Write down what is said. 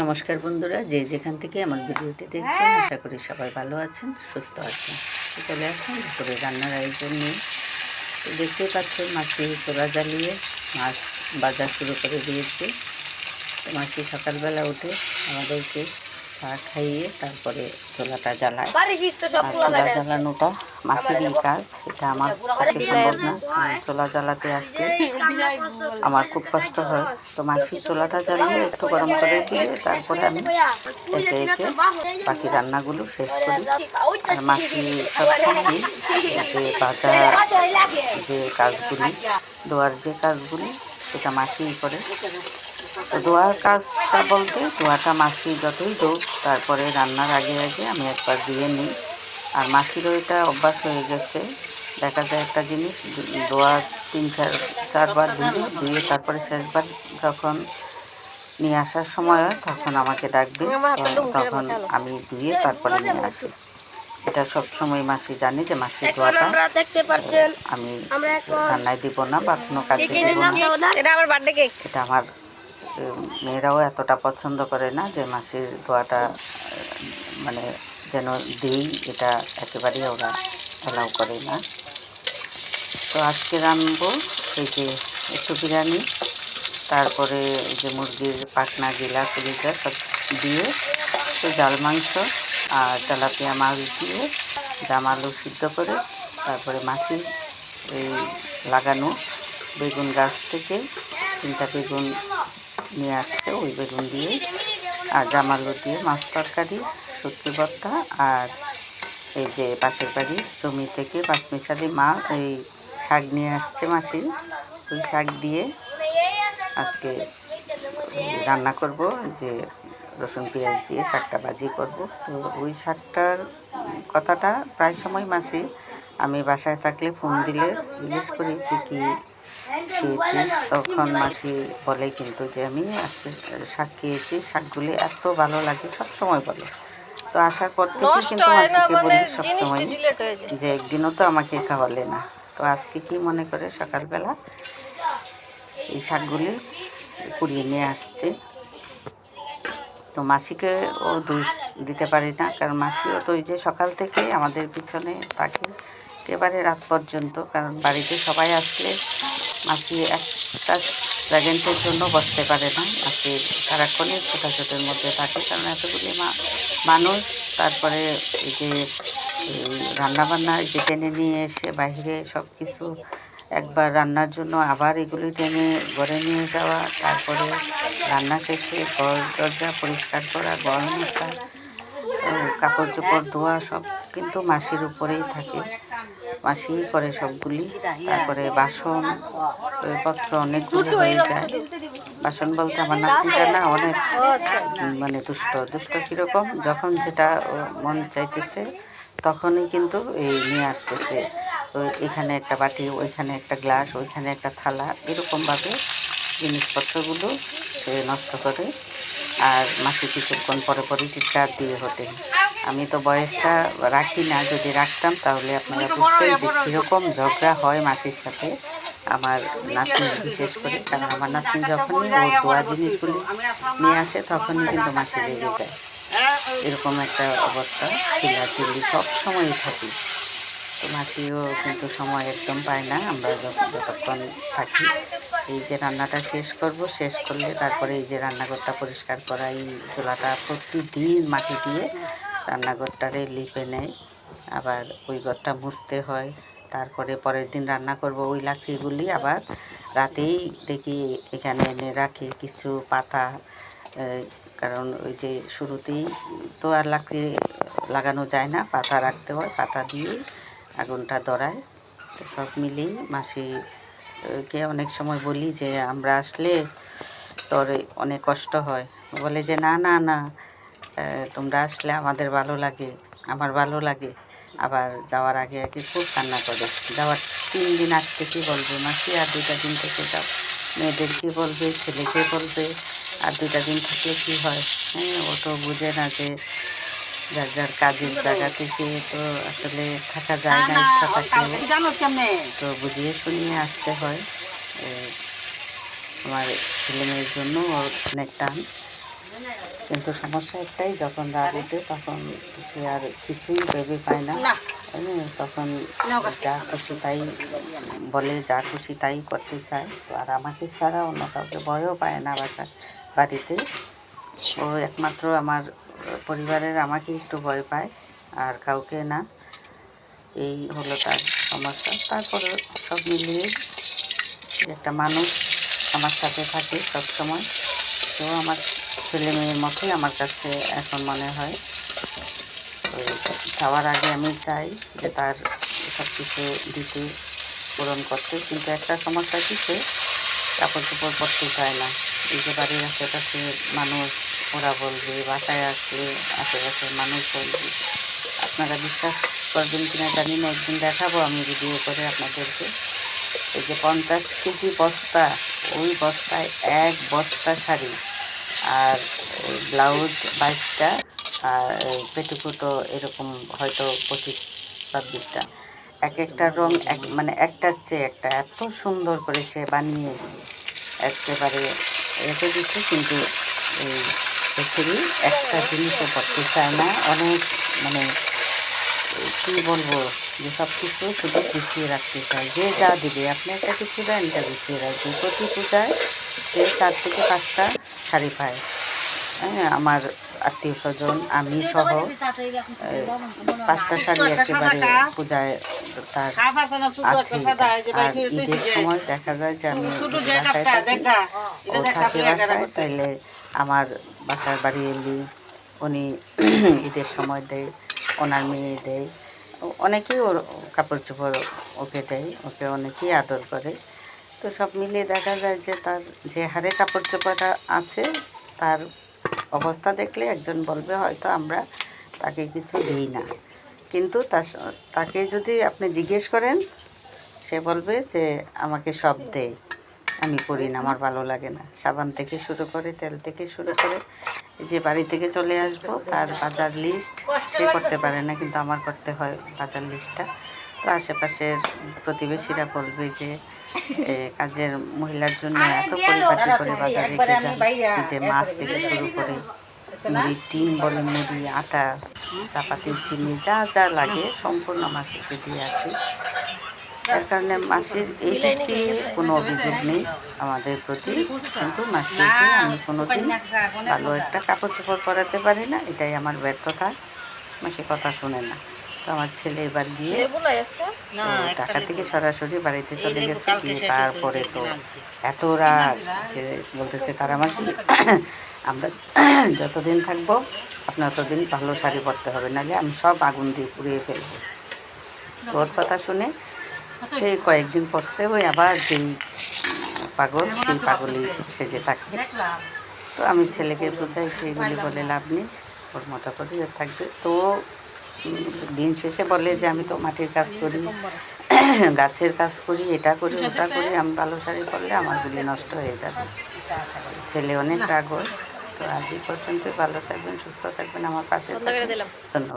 নমস্কার বন্ধুরা যে যেখান থেকে আমার ভিডিওটি দেখছেন আশা করি সবাই ভালো আছেন সুস্থ আছেন। চলে আসুন দুপুরে রান্নার আয়োজন নিয়ে। তো দেখতেই পাচ্ছেন মাছি চোরা জ্বালিয়ে মাছ বাজার শুরু করে দিয়েছে। তো মাছি সকালবেলা উঠে আমাদেরকে চা খাইয়ে তারপরে চোলাটা জ্বালায়। চোলা জ্বালানোটা মাছেরই কাজ এটা আমার পক্ষে সম্ভব না? চোলা জ্বালাতে আসলে আমার খুব কষ্ট হয়। তো মাছি চোলাটা জ্বালিয়ে একটু গরম করে দিয়ে তারপরে আমি একে একে বাকি রান্নাগুলো শেষ করি। আর মাছি সবসময় যে বাজার যে কাজগুলি দোয়ার যে কাজগুলি সেটা মাছিই করে। তো দোয়ার কাজটা বলতে দোয়াটা মাছি যতই দোক তারপরে রান্নার আগে আগে আমি একবার দিয়ে নিই। আর মাছিরও এটা অভ্যাস হয়ে গেছে। দেখা যায় একটা জিনিস দোয়া তিন চার চারবার ধুয়ে ধুয়ে তারপরে শেষবার যখন নিয়ে আসার সময় তখন আমাকে ডাকবে তখন আমি ধুয়ে তারপরে নিয়ে আসি। এটা সব সময় মাসি জানি যে মাসির দোয়াটা দেখতে পাচ্ছেন আমি রান্নায় দিব না বা কোনো কাজে দিব না। এটা আমার বার্থডে কেক এটা আমার উম, মেয়েরাও এতটা পছন্দ করে না যে মাসির আহ, মানে যেন দিই এটা একেবারেই ওরা অ্যালাউ করে না। তো আজকে রানবো এই যে একটু বিরিয়ানি তারপরে এই যে মুরগির পাটনা গিলা কলিজা সব দিয়ে তো জাল মাংস আর তেলাপিয়া মাছ দিয়ে জাম আলু সিদ্ধ করে তারপরে মাছি এই লাগানো বেগুন গাছ থেকে তিনটা বেগুন নিয়ে আসছে ওই বেগুন দিয়ে আর জামালু দিয়ে, মাছ তরকারি সত্যি ভর্তা আর এই যে পাশের বাড়ি জমি থেকে পাঁচমিশালি মা এই শাক নিয়ে আসছে মাসি ওই শাক দিয়ে আজকে রান্না করব, যে রসুন পেঁয়াজ দিয়ে শাকটা ভাজি করব। তো ওই শাকটার কথাটা প্রায় সময় মাসি আমি বাসায় থাকলে ফোন দিলে জিজ্ঞেস করি যে কি খেয়েছিস তখন মাসি বলে কিন্তু যে আমি আজকে শাক খেয়েছি শাকগুলি এত ভালো লাগে সব সময় বলে। তো আসার পর থেকে কিন্তু মাসিকে মানে বলি সব জিনিসটা সময় ডিলেট হয়ে যায়। যে একদিনও তো আমাকে খাওয়ালে না। তো আজকে কি মনে করে সকালবেলা এই শাকগুলি কুড়িয়ে নিয়ে আসছে। তো মাসিকে ও দোষ দিতে পারি না কারণ মাসিও তো ওই যে সকাল থেকে আমাদের পিছনে থাকে একেবারে রাত পর্যন্ত কারণ বাড়িতে সবাই আসলে মাসি একটা সেকেন্ডের জন্য বসতে পারে না। মাসি সারাক্ষণই ছোটাছুটির মধ্যে থাকে, কারণ এতগুলি মানুষ, তারপরে এই যে রান্নাবান্না যে টেনে নিয়ে এসে বাইরে সব কিছু একবার রান্নার জন্য আবার এগুলি টেনে ঘরে নিয়ে যাওয়া, তারপরে রান্না শেষে ঘর দরজা পরিষ্কার করা গরম মোছা ও কাপড় চোপড় ধোয়া সব কিন্তু মাসির উপরেই থাকে। মাসিই করে সবগুলি। তারপরে বাসন পত্র অনেকগুলো হয়ে যায়। বাসন বলতে আমার নাতিটা না, অনেক মানে দুষ্ট। দুষ্ট কীরকম? যখন যেটা মন চাইতেছে, তখনই কিন্তু এই নিয়ে আসতেছে। তো এখানে একটা বাটি, ওইখানে একটা গ্লাস, ওইখানে একটা থালা, এরকমভাবে জিনিসপত্রগুলো নষ্ট করে আর মাসি কিছুক্ষণ পরে পরে চিৎকার দিয়ে হটে আমি তো বয়সটা রাখি না, যদি রাখতাম তাহলে আপনারা বুঝতেন যে কীরকম ঝগড়া হয় মাসির সাথে আমার নাতনি বিশেষ করে, কারণ আমার নাতনি যখনই ওর দোয়া জিনিসগুলি নিয়ে আসে তখনই কিন্তু মাসি লেগে যায়। এরকম একটা অবস্থা, চিল্লাচিল্লি সব সময়ই থাকি। মাসিও কিন্তু সময় একদম পায় না। আমরা যখন যতক্ষণ থাকি, এই যে রান্নাটা শেষ করব, শেষ করলে তারপরে এই যে রান্নাঘরটা পরিষ্কার করা, এই চোলাটা প্রতিদিন মাটি দিয়ে রান্নাঘরটারে লিপে নেয় আবার ওই ঘরটা মুছতে হয়, তারপরে পরের দিন রান্না করব ওই লাকড়িগুলি। আবার রাতেই দেখি এখানে এনে রাখি কিছু পাতা কারণ ওই যে শুরুতেই তো আর লাকড়ি লাগানো যায় না, পাতা রাখতে হয়, পাতা দিয়ে আগুনটা ধরায়। তো সব মিলেই মাসিকে অনেক সময় বলি যে, আমরা আসলে তোর অনেক কষ্ট হয়। বলে যে, না না না তোমরা আসলে আমাদের ভালো লাগে, আমার ভালো লাগে। আবার যাওয়ার আগে আগে খুব কান্না করে। যাওয়ার তিন দিন আগ থেকে বলবে? মাসি, আর দুটা দিন থেকে যাও। মেয়েদের কি বলবে? ছেলেকে বলবে? আর দুটা দিন থাকলে কী হয়? হ্যাঁ ও তো বুঝে না যে যার যার কাজের জায়গা থেকে তো আসলে থাকা যায় না ইচ্ছা কেমনে? তো বুঝিয়ে শুনিয়ে আসতে হয়। আমার ছেলে মেয়ের জন্য অনেক টান। কিন্তু সমস্যা একটাই যখন রাগ ওঠে তখন সে আর কিছুই ভেবে পায় না। তখন যা খুশি তাই বলে যা খুশি তাই করতে চায়। তো আর আমাকে ছাড়া অন্য কাউকে ভয়ও পায় না বাসা বাড়িতে। ও একমাত্র আমার পরিবারের আমাকে একটু ভয় পায়, আর কাউকে না। এই হলো তার সমস্যা। তারপরে সব মিলিয়ে একটা মানুষ আমার সাথে থাকে সবসময়। তো আমার ছেলে মেয়ের মতোই আমার কাছে এখন মনে হয়। যাওয়ার আগে আমি চাই যে তার সব কিছু দিতে, পূরণ করতে। কিন্তু একটা সমস্যা কি, সে কাপড় চোপড় পরতে চায় না। এই যে বাড়ির আশেপাশে মানুষ ওরা বলবে, বাসায় আসলে আশেপাশের মানুষ বলবে। আপনারা বিশ্বাস করবেন কিনা জানি না, একদিন দেখাবো আমি ভিডিও করে আপনাদেরকে। এই যে পঞ্চাশ কেজি বস্তা, ওই বস্তায় এক বস্তা শাড়ি আর ব্লাউজ বাইশটা আর পেটিকুটো এরকম হয়তো পঁচিশ, ছাব্বিশটা। এক একটা রং এক মানে একটার চেয়ে একটা, এত সুন্দর করে সে বানিয়ে একেবারে রেখে দিচ্ছে, কিন্তু এই পৃথিবী একটা জিনিসও করতে চায় না। অনেক মানে কী বলব যে সব কিছু শুধু গুছিয়ে রাখতে চাই যে যা দিবে আপনি একটা কিছু দেন এটা গুছিয়ে রাখবে। প্রতি পূজায় সে চার থেকে পাঁচটা শাড়ি পায়। হ্যাঁ আমার আত্মীয় স্বজন আমি সহ পাঁচটা শাড়ি একেবারে পূজায় তার আছে। আর ঈদের সময় দেখা যায় যে আমি বাসায় থাকি ও থাকে বাসায় তাইলে আমার বাসার বাড়ি এলি উনি ঈদের সময় দেয় ওনার মেয়ে দেয়। অনেকেই ওর কাপড় চোপড় ওকে দেয় ওকে অনেকেই আদর করে। তো সব মিলিয়ে দেখা যায় যে তার যে হারে কাপড় চোপড়টা আছে তার অবস্থা দেখলে একজন বলবে হয়তো আমরা তাকে কিছু দিই না। কিন্তু তার তাকে যদি আপনি জিজ্ঞেস করেন সে বলবে যে আমাকে সব দেয়। আমি করি না আমার ভালো লাগে না। সাবান থেকে শুরু করে তেল থেকে শুরু করে যে বাড়ি থেকে চলে আসব তার বাজার লিস্ট সে করতে পারে না কিন্তু আমার করতে হয় বাজার লিস্টটা তো আশেপাশের প্রতিবেশীরা বলবে যে কাজের মহিলার জন্য এত পরিপাটি করে বাজারে যান। যে মাছ থেকে শুরু করে মুড়ি টিন বলে মুড়ি আটা চাপাতি চিনি যা যা লাগে সম্পূর্ণ মাসিকে দিয়ে আসি। যার কারণে মাসির এই দিক দিয়ে কোনো অভিযোগ নেই আমাদের প্রতি। কিন্তু মাসির যে আমি কোনো দিন ভালো একটা কাপড় চোপড় পরাতে পারি না এটাই আমার ব্যর্থতা। মাসি কথা শুনে না। তো আমার ছেলে এবার গিয়ে ঢাকা থেকে সরাসরি বাড়িতে চলে গেছে গিয়ে তারপরে তো এত রাগ যে বলতেছে তারা মাসি আমরা যতদিন থাকব আপনার ততদিন ভালো শাড়ি পরতে হবে নাহলে আমি সব আগুন দিয়ে পুড়িয়ে ফেলব। তোর কথা শুনে এই কয়েকদিন পরছে ওই আবার যেই পাগল সেই পাগলই সেজে থাকে। তো আমি ছেলেকে বোঝাই যে এগুলি বলে লাভ নেই ওর মতো করে ও থাকবে। তো দিন শেষে বলে যে আমি তো মাটির কাজ করি গাছের কাজ করি এটা করি ওটা করি আমি ভালো শাড়ি করলে আমার গুলি নষ্ট হয়ে যাবে। ছেলে অনেক রাগ ওর। তো আজ এই পর্যন্ত ভালো থাকবেন সুস্থ থাকবেন আমার পাশে ধন্যবাদ।